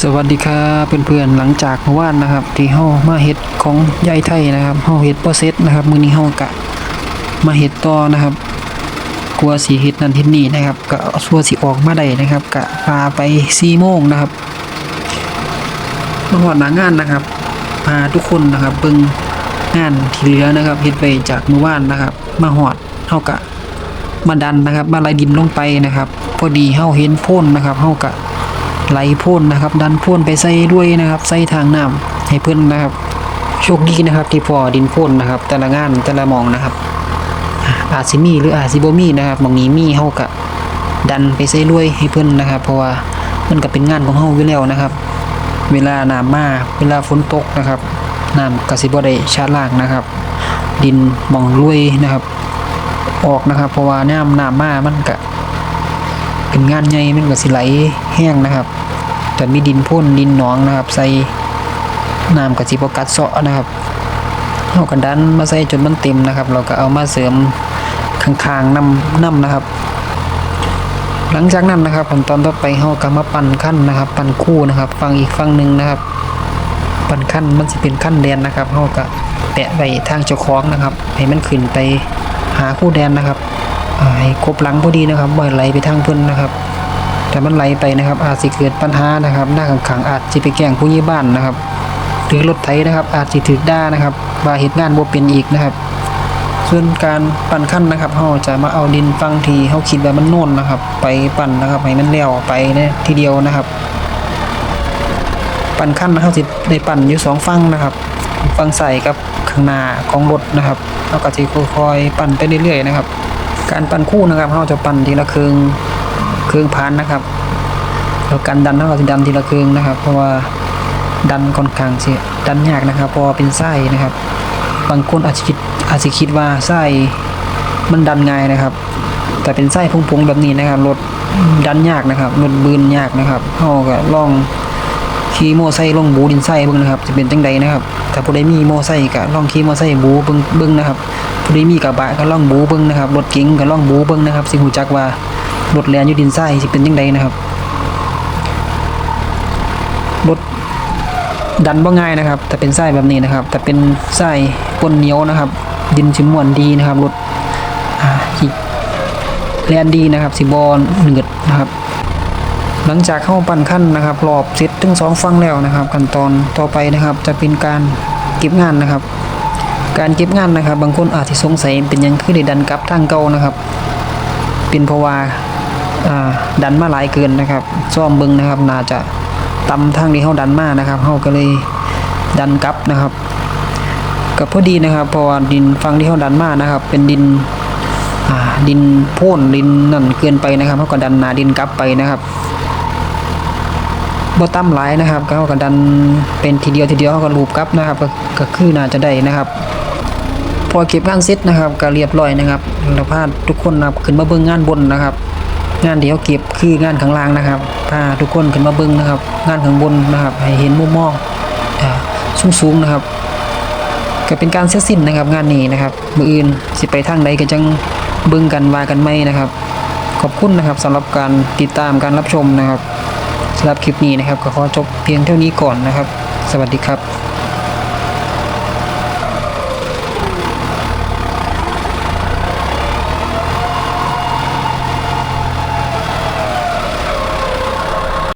สวัสดีครับเพื่อนๆหลังจากเมื่อวานนะครับที่เฮามาเฮ็ดของยายไทยนะครับเฮาเฮ็ดบ่เสร็จนะครับมื้อนี้เฮากะมาเฮ็ดต่อนะครับกลัวสิเฮ็ดนั่นเฮ็ดนี่นะครับก็สัวสิออกมาได้นะครับกะพาไป4โมงนะครับมาฮอดหนางานนะครับพาทุกคนนะครับเบิ่งงานที่เหลือนะครับเฮ็ดไปจากเมื่อวานนะครับ มาฮอดเฮากะมาดันนะครับมาไล่ดินลงไปนะครับ พอดีเฮาเห็นพ่นนะครับเฮากะ ไหลพ่นนะครับ ดันพ่นไปใส่ด้วยนะครับใส่ทางน้ำให้เพื่อนนะครับโชคดีนะครับ ที่พอดินพ่นนะครับ แต่ละงานแต่ละมองนะครับ อาอาจสิมีหรืออาจสิบ่มีนะครับมองนี้มีเฮากะดันไปใส่ด้วยให้เพื่อนนะครับ เพราะว่ามันก็เป็นงานของเฮาอยู่แล้วนะครับ เวลาน้ำมาเวลาฝนตกนะครับน้ำก็สิบได้ชาล้างนะครับ ดินมองลุยนะครับ ออกนะครับ เพราะว่าน้ำน้ำมามันก็เป็นงานใหญ่มันก็สิไหลแห้งนะครับ แต่มีดินพ่นดินหนองนะครับ ใส่น้ำกับสิบกัดเซาะนะครับเอากระดันมาใส่จนมันเต็มนะครับ เราก็เอามาเสริมข้างๆน้ำน้ำนะครับ หลังจากนั้นนะครับขั้นตอนต่อไปเราก็มาปั่นขั้นนะครับ ปั่นคู่นะครับ ฟังอีกฟังหนึ่งนะครับ ปั่นขั้นมันจะเป็นขั้นแดนนะครับเราก็แตะไปทางเจ้าของนะครับให้มันขึ้นไปหาคู่แดนนะครับให้ครบหลังพอดีนะครับบ่ให้ไหลไปทางเพิ่อนนะครับ แต่มันไหลไปนะครับ อาจสิเกิดปัญหานะครับ หน้าขังๆอาจสิไปแกล้งผู้ใหญ่บ้านนะครับหรือรถไถนะครับ อาจสิถูกด่านะครับว่าเหตุงานบ่เป็นอีกนะครับ ส่วนการปั่นขั้นนะครับเฮาจะมาเอาดินฟังที่เฮาคิดว่ามันโน่นนะครับ ไปปั่นนะครับให้มันแล้วไปเนี่ยทีเดียวนะครับ ปั่นขั้นเฮาสิได้ปั่นอยู่สองฝั่งนะครับฝั่งใส่กับข้างหน้าของรถนะครับเฮาก็สิค่อยๆปั่นไปเรื่อยๆนะครับ การปั่นคู่นะครับเราจะปั่นทีละครึ่ง ครึ่งพันนะครับแล้วการดันเราจะดันทีละครึ่งนะครับ เพราะว่าดันค่อนข้างสิดันยากนะครับ เพราะเป็นไส้นะครับ บางคนอาจจะคิดอาจจะคิดว่าไส้มันดันง่ายนะครับ แต่เป็นไส้พุงๆแบบนี้นะครับรถดันยากนะครับรถบืนยากนะครับเราก็ลองขี่โมไซค์ลงบูดินไส้เบิ่งนะครับ จะเป็นจังใดนะครับถ้าผู้ใดมีโมไซค์ก็ลองขี่โมไซค์บูเบิ่งเบิ่งนะครับผู้ใดมีกระบะก็ล่องบูเบิ้งนะครับรถเก๋งก็ล่องบูเบิ้งนะครับสิหูจักว่า รถแลนอยู่ดินทรายสิเป็นจังไดนะครับรถดันบ่ง่ายนะครับแต่เป็นทรายแบบนี้นะครับแต่เป็นทรายปนเหนียวนะครับ ดินสิมวนดีนะครับรถแลนดีนะครับสิบ่เหนืดนะครับ หลังจากเข้าปั่นขั้นนะครับรอบเสร็จทั้งสองฝั่งแล้วนะครับ ขั้นตอนต่อไปนะครับ จะเป็นการเก็บงานนะครับ การเก็บงานนะครับ บางคนอาจจะสงสัยเป็นยังคือได้ดันกลับทางเก่านะครับ เป็นเพราะว่า ดันมาหลายเกินนะครับซ่อมบิ่งนะครับน่าจะต่ำทางที่เฮาดันมานะครับเฮาก็เลยดันกลับนะครับก็พอดีนะครับเพราะว่าดินฝั่งที่เฮาดันมานะครับ เป็นดินดินโพ่นดินนั่นเกินไปนะครับเฮาก็ดันนาดินกลับไปนะครับบ่ต่ำหลายนะครับเฮาก็ดันเป็นทีเดียวทีเดียวเฮาก็ลูบกลับนะครับ ก็คือน่าจะได้นะครับ พอเก็บงานเสร็จนะครับก็เรียบร้อยนะครับเราพาทุกคนนะครับขึ้นมาเบิ่งงานบนนะครับ งานที่เขาเก็บคืองานข้างล่างนะครับพาทุกคนขึ้นมาเบิ่งนะครับ งานข้างบนนะครับให้เห็นมุมมองอ่าสูงๆนะครับ ก็เป็นการเสร็จสิ้นนะครับ งานนี้นะครับมืออื่นสิไปทางใดก็จังเบิ่งกันว่ากันไหมนะครับ ขอบคุณนะครับสำหรับการติดตามการรับชมนะครับสำหรับคลิปนี้นะครับก็ขอจบเพียงเท่านี้ก่อนนะครับ สวัสดีครับ